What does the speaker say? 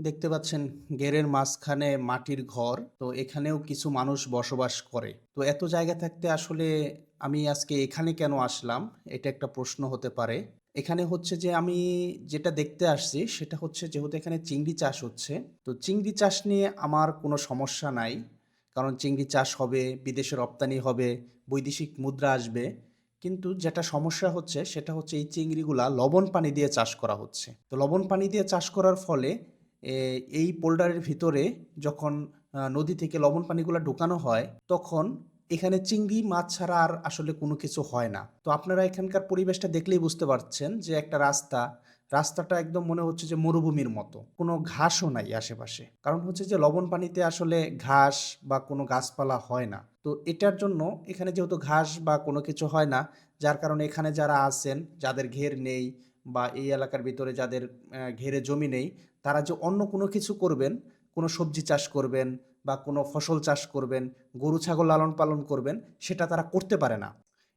দেখতে পাচ্ছেন গেরের মাঝখানে মাটির ঘর, তো এখানেও কিছু মানুষ বসবাস করে। তো এত জায়গা থাকতে আসলে আমি আজকে এখানে কেন আসলাম, এটা একটা প্রশ্ন হতে পারে। এখানে হচ্ছে যে আমি যেটা দেখতে আসছি, সেটা হচ্ছে যেহেতু এখানে চিংড়ি চাষ হচ্ছে, তো চিংড়ি চাষ নিয়ে আমার কোনো সমস্যা নাই। কারণ চিংড়ি চাষ হবে, বিদেশে রপ্তানি হবে, বৈদেশিক মুদ্রা আসবে। কিন্তু যেটা সমস্যা হচ্ছে, সেটা হচ্ছে এই চিংড়িগুলা লবণ পানি দিয়ে চাষ করা হচ্ছে। তো লবণ পানি দিয়ে চাষ করার ফলে এই পোল্ডারের ভিতরে যখন নদী থেকে লবণ পানিগুলো ঢোকানো হয়, তখন এখানে চিংড়ি, মাছ ছাড়া আর আসলে কোনো কিছু হয় না। তো আপনারা এখানকার পরিবেশটা দেখলেই বুঝতে পারছেন যে একটা রাস্তা, রাস্তাটা একদম মনে হচ্ছে যে মরুভূমির মতো। কোনো ঘাসও নাই আশেপাশে। কারণ হচ্ছে যে লবণ পানিতে আসলে ঘাস বা কোনো গাছপালা হয় না। তো এটার জন্য এখানে যেহেতু ঘাস বা কোনো কিছু হয় না, যার কারণে এখানে যারা আছেন, যাদের ঘের নেই বা এই এলাকার ভিতরে যাদের ঘেরে জমি নেই, তারা যে অন্য কোনো কিছু করবেন, কোনো সবজি চাষ করবেন বা কোনো ফসল চাষ করবেন, গরু, ছাগল লালন পালন করবেন, সেটা তারা করতে পারে না।